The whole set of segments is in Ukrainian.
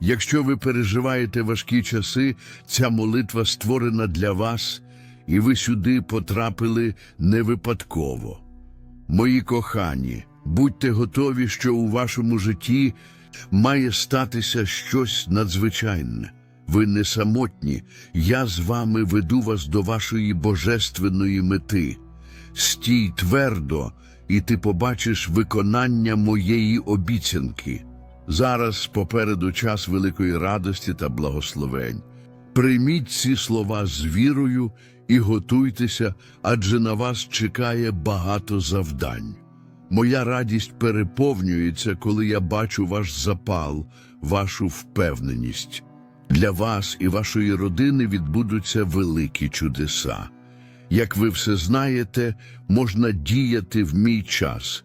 Якщо ви переживаєте важкі часи, ця молитва створена для вас, і ви сюди потрапили не випадково. Мої кохані, будьте готові, що у вашому житті має статися щось надзвичайне. Ви не самотні, я з вами веду вас до вашої божественної мети. Стій твердо, і ти побачиш виконання моєї обіцянки. Зараз попереду час великої радості та благословень. Прийміть ці слова з вірою і готуйтеся, адже на вас чекає багато завдань. Моя радість переповнюється, коли я бачу ваш запал, вашу впевненість. Для вас і вашої родини відбудуться великі чудеса. Як ви все знаєте, можна діяти в мій час,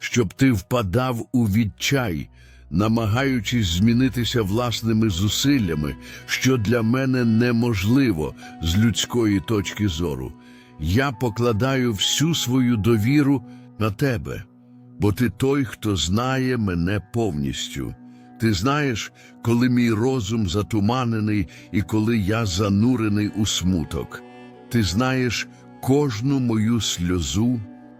щоб ти впадав у відчай, намагаючись змінитися власними зусиллями, що для мене неможливо з людської точки зору. Я покладаю всю свою довіру на тебе, бо ти той, хто знає мене повністю. Ти знаєш, коли мій розум затуманений і коли я занурений у смуток. Ти знаєш кожну мою сльозу,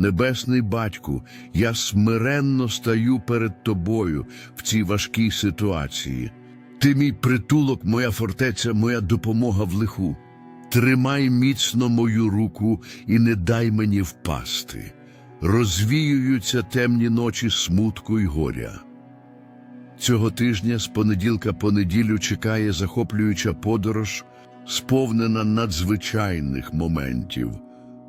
Небесний Батьку, я смиренно стаю перед Тобою в цій важкій ситуації. Ти мій притулок, моя фортеця, моя допомога в лиху. Тримай міцно мою руку і не дай мені впасти. Розвіюються темні ночі смутку й горя. Цього тижня з понеділка по неділю чекає захоплююча подорож, сповнена надзвичайних моментів.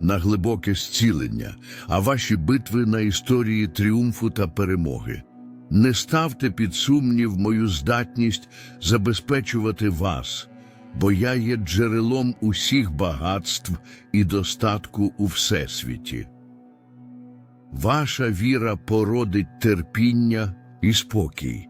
на глибоке зцілення, а ваші битви на історії тріумфу та перемоги. Не ставте під сумнів мою здатність забезпечувати вас, бо я є джерелом усіх багатств і достатку у всесвіті. Ваша віра породить терпіння і спокій.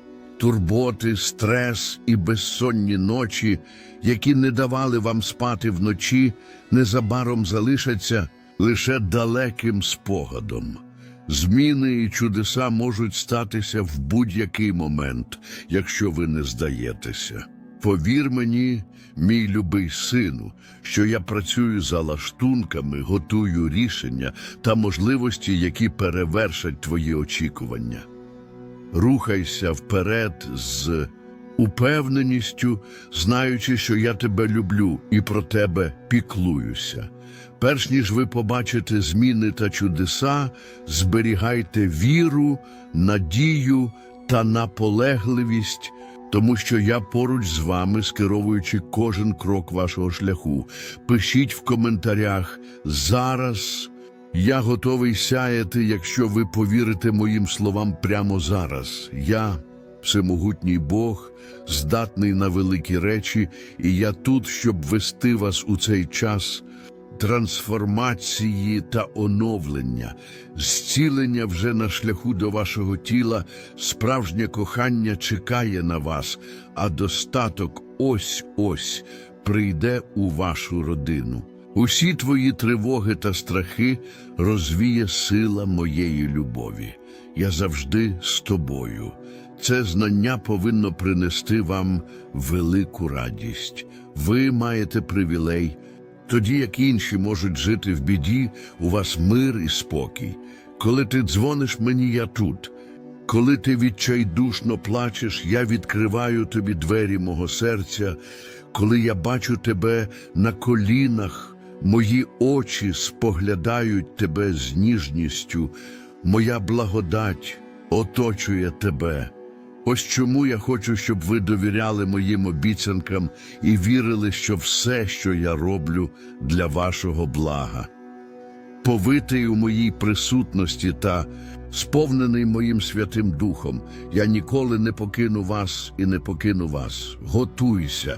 Турботи, стрес і безсонні ночі, які не давали вам спати вночі, незабаром залишаться лише далеким спогадом. Зміни і чудеса можуть статися в будь-який момент, якщо ви не здаєтеся. Повір мені, мій любий сину, що я працюю за лаштунками, готую рішення та можливості, які перевершать твої очікування. Рухайся вперед з упевненістю, знаючи, що я тебе люблю і про тебе піклуюся. Перш ніж ви побачите зміни та чудеса, зберігайте віру, надію та наполегливість, тому що я поруч з вами, скеровуючи кожен крок вашого шляху. Пишіть в коментарях зараз. Я готовий сяяти, якщо ви повірите моїм словам прямо зараз. Я, всемогутній Бог, здатний на великі речі, і я тут, щоб вести вас у цей час трансформації та оновлення, зцілення вже на шляху до вашого тіла, справжнє кохання чекає на вас, а достаток ось-ось прийде у вашу родину. Усі твої тривоги та страхи розвіє сила моєї любові. Я завжди з тобою. Це знання повинно принести вам велику радість. Ви маєте привілей, тоді як інші можуть жити в біді, у вас мир і спокій. Коли ти дзвониш мені, я тут. Коли ти відчайдушно плачеш, я відкриваю тобі двері мого серця. Коли я бачу тебе на колінах, мої очі споглядають тебе з ніжністю, моя благодать оточує тебе. Ось чому я хочу, щоб ви довіряли моїм обіцянкам і вірили, що все, що я роблю, для вашого блага повитий у моїй присутності та сповнений моїм Святим Духом, я ніколи не покину вас і не покину вас. Готуйся,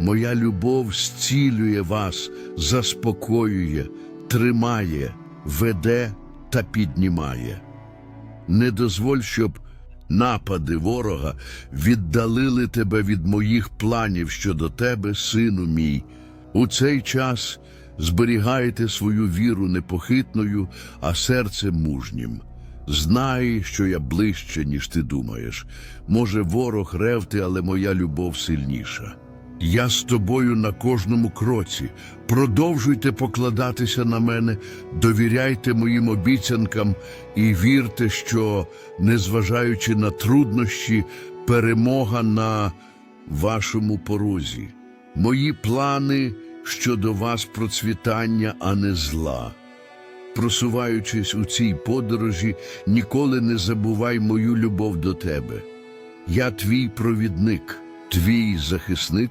Моя любов зцілює вас, заспокоює, тримає, веде та піднімає. Не дозволь, щоб напади ворога віддалили тебе від моїх планів щодо тебе, сину мій. У цей час зберігайте свою віру непохитною, а серце мужнім. Знай, що я ближче, ніж ти думаєш. Може, ворог ревти, але моя любов сильніша. Я з тобою на кожному кроці. Продовжуйте покладатися на мене, довіряйте моїм обіцянкам і вірте, що, незважаючи на труднощі, перемога на вашому порозі. Мої плани щодо вас процвітання, а не зла. Просуваючись у цій подорожі, ніколи не забувай мою любов до тебе. Я твій провідник, твій захисник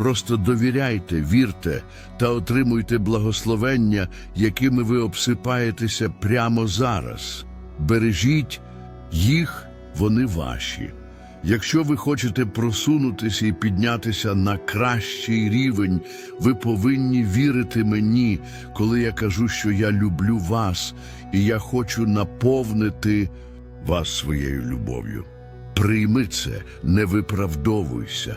Просто довіряйте, вірте та отримуйте благословення, якими ви обсипаєтеся прямо зараз. Бережіть їх, вони ваші. Якщо ви хочете просунутися і піднятися на кращий рівень, ви повинні вірити мені, коли я кажу, що я люблю вас, і я хочу наповнити вас своєю любов'ю. Прийми це, не виправдовуйся,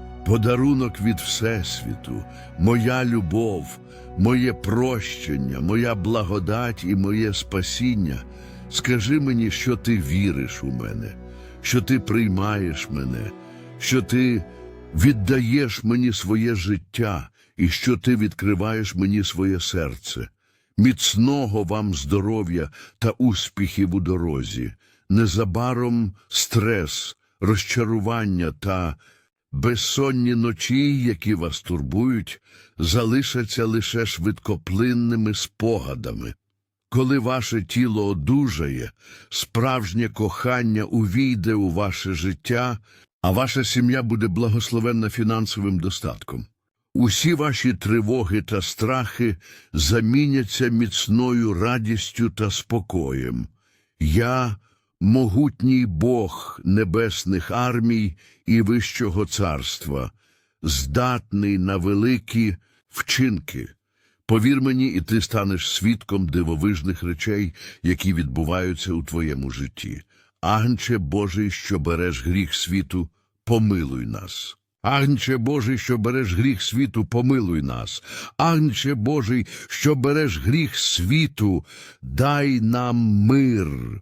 Подарунок від Всесвіту, моя любов, моє прощення, моя благодать і моє спасіння. Скажи мені, що ти віриш у мене, що ти приймаєш мене, що ти віддаєш мені своє життя і що ти відкриваєш мені своє серце. Міцного вам здоров'я та успіхів у дорозі, незабаром стрес, розчарування та безсонні ночі, які вас турбують, залишаться лише швидкоплинними спогадами. Коли ваше тіло одужає, справжнє кохання увійде у ваше життя, а ваша сім'я буде благословенна фінансовим достатком. Усі ваші тривоги та страхи заміняться міцною радістю та спокоєм. Я могутній Бог небесних армій і Вищого царства, здатний на великі вчинки. Повір мені, і ти станеш свідком дивовижних речей, які відбуваються у твоєму житті. Агнче Божий, що береш гріх світу, помилуй нас. Агнче Божий, що береш гріх світу, помилуй нас. Агнче Божий, що береш гріх світу, дай нам мир.